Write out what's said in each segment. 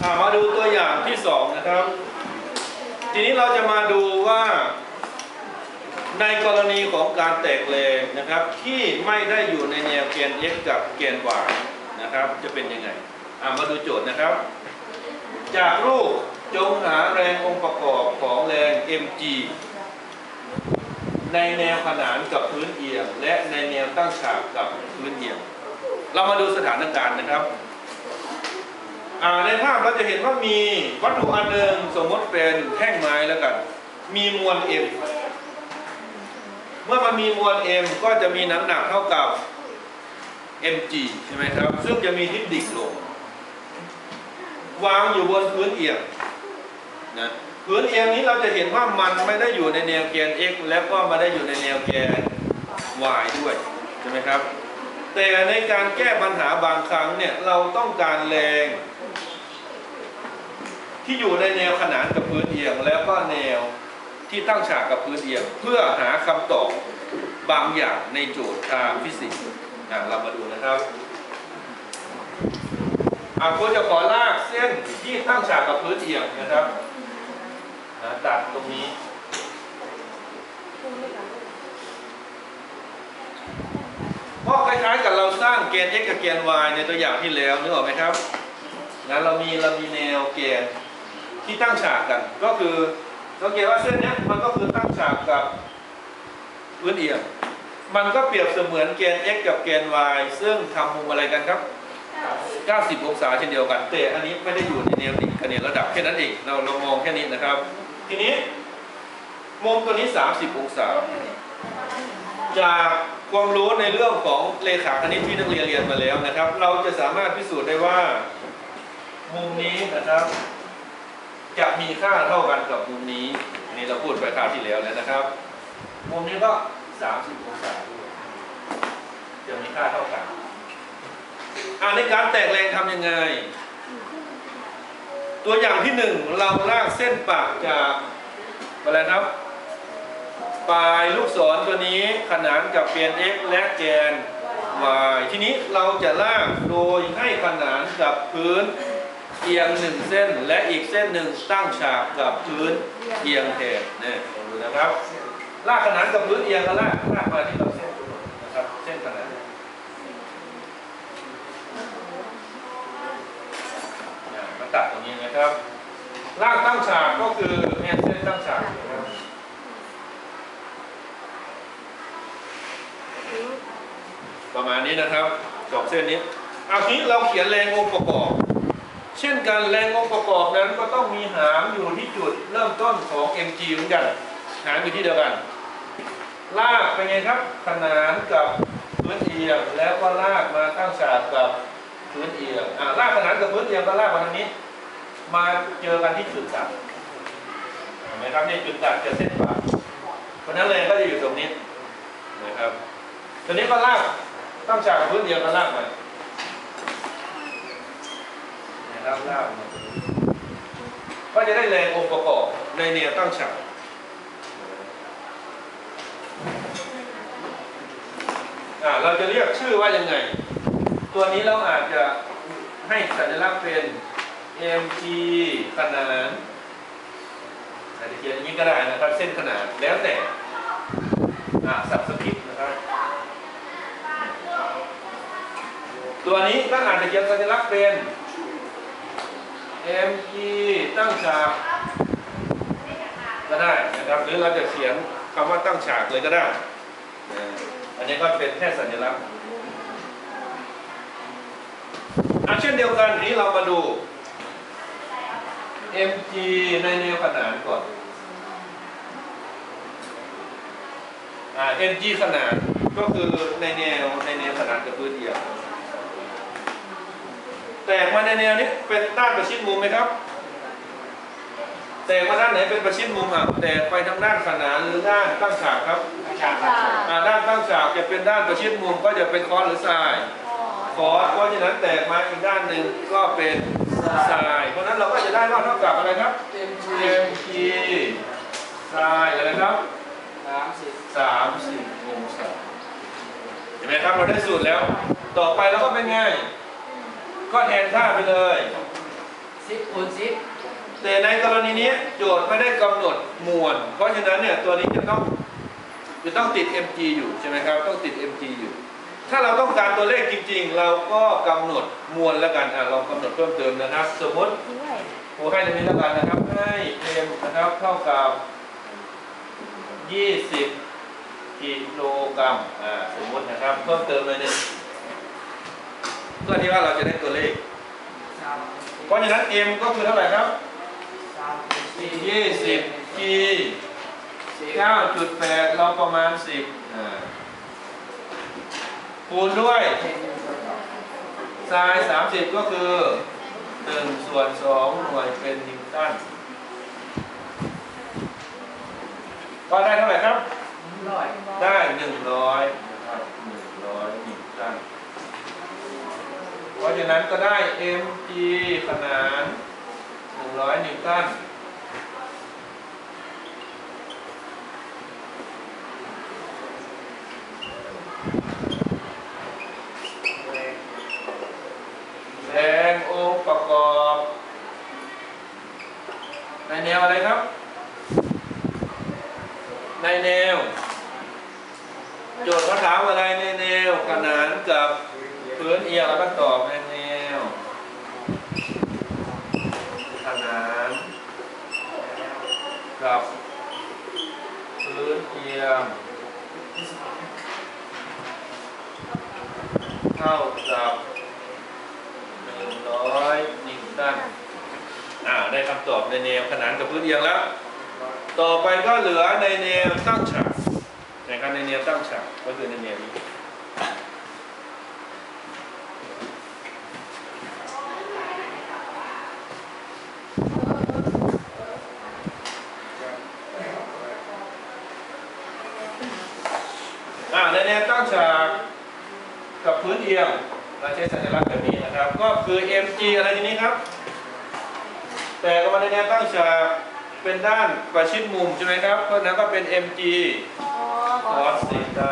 มาดูตัวอย่างที่สองนะครับ ทีนี้เราจะมาดูว่าในกรณีของการแตกแรงนะครับ ที่ไม่ได้อยู่ในแนวแกน x กับแกน y นะครับ จะเป็นยังไงมาดูโจทย์นะครับ จากรูปจงหาแรงองค์ประกอบของแรง mg ในแนวขนานกับพื้นเอียง และในแนวตั้งฉากกับพื้นเอียง เรามาดูสถานการณ์นะครับ ในภาพเราจะเห็นว่ามีวัตถุอันหนึ่งสมมติเป็นแท่งไม้แล้วกัน มีมวล m เมื่อมันมีมวล m ก็จะมีน้ำหนักเท่ากับ mg ใช่ไหมครับ ซึ่งจะมีทิศดิ่งลง วางอยู่บนพื้นเอียงนะพื้นเอียงนี้เราจะเห็นว่ามันไม่ได้อยู่ในแนวแกน x แล้วก็ไม่ได้อยู่ในแนวแกน y ด้วยใช่ไหมครับ แต่ในการแก้ปัญหาบางครั้งเนี่ยเราต้องการแรง ที่อยู่ในแนวขนานกับพื้นเอียง แล้วก็แนวที่ตั้งฉากกับพื้นเอียง เพื่อหาคำตอบบางอย่างในโจทย์ทางฟิสิกส์อะเรามาดูนะครับอาควรจะขอลากเส้นที่ตั้งฉากกับพื้นเอียงนะครับอะตัดตรงนี้เพราะคล้ายๆกับเราสร้างเกณฑ์ x กับเกณฑ์ y ในตัวอย่างที่แล้วนึกออกไหมครับงั้นเรามีเรามีแนวเกณฑ์ ที่ตั้งฉากกัน ก็คือสังเกตว่าเส้นเนี้ยมันก็คือตั้งฉากกับพื้นเอียง มันก็เปรียบเสมือนเกณฑ์ x กับเกณฑ์ y ซึ่งทำมุมอะไรกันครับ 90 องศาเช่นเดียวกัน แต่อันนี้ไม่ได้อยู่ในแนวดิ่งกับแนวระดับแค่นั้นเอง เราเรามองแค่นี้นะครับ ทีนี้มุมตัวนี้ 30 องศา จากความรู้ในเรื่องของเลขาคณิตที่นักเรียนเรียนมาแล้วนะครับ เราจะสามารถพิสูจน์ได้ว่า มุมนี้นะครับ จะมีค่าเท่ากันกับมุมนี้ อันนี้เราพูดไปคราวที่แล้วแล้วนะครับ มุมนี้ก็ 30องศาด้วยจะมีค่าเท่ากันอ่าในการแตกแรงทำยังไง ตัวอย่างที่หนึ่งเราลากเส้นปากจากอะไรครับปลายลูกศรตัวนี้ขนานกับเกณฑ์ x และแกน y ทีนี้เราจะลากโดยให้ขนานกับพื้น เอียงหนึ่งเส้นและอีกเส้นหนึ่งตั้งฉากกับพื้นเอียงแทนเนี่ยลองดูนะครับ ลากขนานกับพื้นเอียงก็ลากลากมาที่เราเส้นนะครับเส้นขนานเนี่ยมาตัดตรงนี้นะครับลากตั้งฉากก็คือเนี่ยเส้นตั้งฉากนะครับประมาณนี้นะครับสองเส้นนี้เอาทีนี้เราเขียนแรงองค์ประกอบ เช่นกันแรงองค์ประกอบนั้นก็ต้องมีหางอยู่ที่จุดเริ่มต้นของ mg เหมือนกันหางอยู่ที่เดียวกันลากเป็นไงครับ ขนานกับพื้นเอียงแล้วก็ลากมาตั้งฉากกับพื้นเอียงอ่าลากขนานกับพื้นเอียงก็ลากมาทางนี้ มาเจอกันที่จุดตัดเห็นไหมครับนี่จุดตัดจะเส้นผ่าเพราะนั้นแรงก็จะอยู่ตรงนี้นะครับทีนี้ก็ลากตั้งฉากกับพื้นเดียวก็ลากมานะครับ ลากมาก็จะได้แรงองค์ประกอบในแนวตั้งฉากเราจะเรียกชื่อว่ายังไง ตัวนี้เราอาจจะให้สัญลักษณ์เป็น mg ขนานอาจจะเขียนอย่างนี้ก็ได้นะครับ เส้นขนาดแล้วแต่สับสคริปนะครับ ตัวนี้ก็อาจจะเขียนสัญลักษณ์เป็น mg ตั้งฉากก็ได้นะครับ หรือเราจะเขียนคำว่าตั้งฉากเลยก็ได้ อันนี้ก็เป็นแค่สัญลักษณ์อะเช่นเดียวกันนี้เรามาดู mg ในแนวขนานก่อนอ่า mg ขนานก็คือในแนวในแนวขนานกับพื้นเดียว แตกมาในแนวนี้เป็นด้านประชิดมุมไหมครับ แตกมาด้านไหนเป็นประชิดมุมอะแตกไปทางด้านขนานหรือด้านตั้งฉากครับฉากครับอ่าด้านตั้งฉากจะเป็นด้านประชิดมุมก็จะเป็นคอร์สหรือทรายคอร์สเพราะฉะนั้นแตกมาอีกด้านหนึ่งก็เป็นทราย เพราะฉะนั้นเราก็จะได้ว่าเท่ากับอะไรครับเต็ม mg ทรายอะไรครับสามสิบสามสิบองศาเห็นไหมครับเราได้สูตรแล้ว ต่อไปเราก็เป็นไง ก็แทนค่าไปเลยสิบคูณสิบแต่ในกรณีนี้โจทย์ไม่ได้กำหนดมวล เพราะฉะนั้นเนี่ยตัวนี้จะต้องจะต้องติด mg อยู่ใช่ไหมครับ ต้องติด mg อยู่ ถ้าเราต้องการตัวเลขจริง ๆ เราก็กำหนดมวลแล้วกันอะเรากำหนดเพิ่มเติมนะครับ สมมติด้วยครูให้ตรงนี้แล้วกันนะครับ ให้ m นะครับเท่ากับ 20 กิโลกรัมอ่าสมมตินะครับ เพิ่มเติมเลยหนึ่ง เพื่อที่ว่าเราจะได้ตัวเลขสามเพราะฉะนั้น m ก็คือเท่าไหร่ครับสามสี่ยี่สิบกีเก้าจุดแปดเราประมาณสิบอ่าคูณด้วยเป็นหนึ่งส่วนสองทรายสามสิบก็คือหนึ่งส่วนสองหน่วยเป็นนิวตันก็ได้เท่าไหร่ครับร้อยได้หนึ่งร้อยนะครับหนึ่งร้อยนิวตัน เพราะฉะนั้นก็ได้ mg ขนานหนึ่งร้อยนิวตันแสดงองค์ประกอบ ในแนวอะไรครับ ในแนว โจทย์เขาถามอะไรในแนวขนานกับ พื้นเอียงแล้วก็ตอบในแนวขนานกับพื้นเอียงเท่ากับหนึ่งร้อยนิวตันอ่าได้คำตอบในแนวขนานกับพื้นเอียงแล้ว ต่อไปก็เหลือในแนวตั้งฉากนะครับในแนวตั้งฉากก็คือในแนวนี้ อ่าในแนวตั้งฉากกับพื้นเอียงเราใช้สัญลักษณ์แบบนี้นะครับ ก็คือ mg อะไรทีนี้ครับ แต่ก็มาในแนวตั้งฉากเป็นด้านประชิดมุมใช่ไหมครับ เพราะฉะนั้นก็เป็น mg อ๋อ cos theta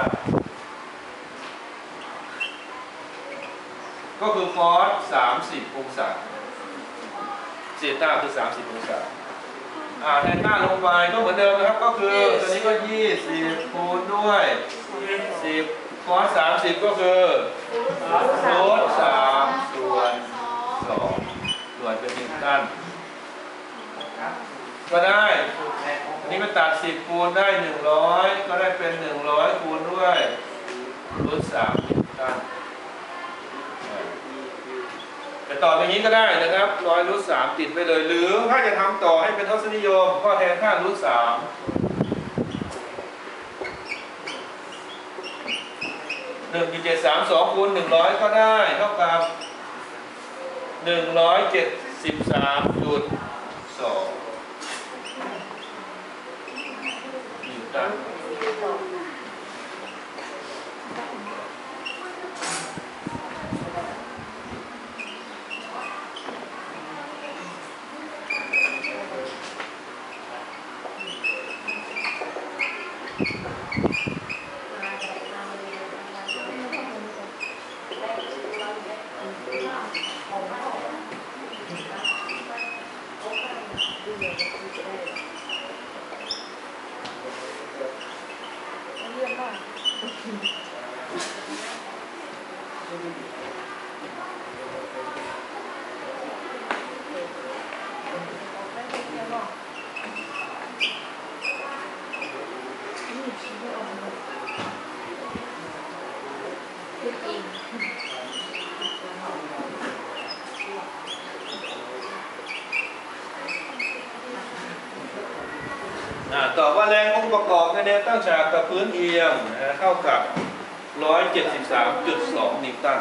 ก็คือ cos 30 องศา theta คือ 30 องศาอ่าแทนหน้าลงไปก็เหมือนเดิมนะครับ ก็คือตัวนี้ก็ 20คูณด้วย 10 cos 30ก็คือ cos 3ส่วน2ส่วนเป็นนิวตันก็ได้อันนี้มันตัด10คูณได้100ก็ได้เป็น100คูณด้วยรูท3นิวตันแต่ต่ออย่างนี้ก็ได้นะครับร้อยรูท3ติดไปเลย หรือถ้าจะทำต่อให้เป็นทศนิยม ก็แทนค่ารูท3 หนึ่งจุดเจ็ดสามสองคูณหนึ่งร้อยก็ได้เท่ากับหนึ่งร้อยเจ็ดสิบสามจุดสองนิวตัน ตอบว่าแรงองค์ ประกอบในแนวตั้งฉากกับพื้นเอียงนะเท่ากับ 173.2 นิวตัน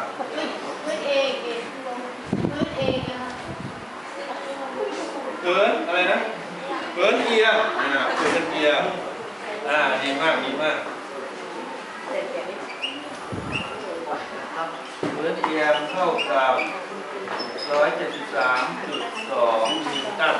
พื้นเองเองพื้นเองนะคะพื้นอะไรนะพื้นเอียงอ่าพื้นเอียงอ่าดีมากดีมากพื้นเอียงเท่ากับ 173.2 นิวตัน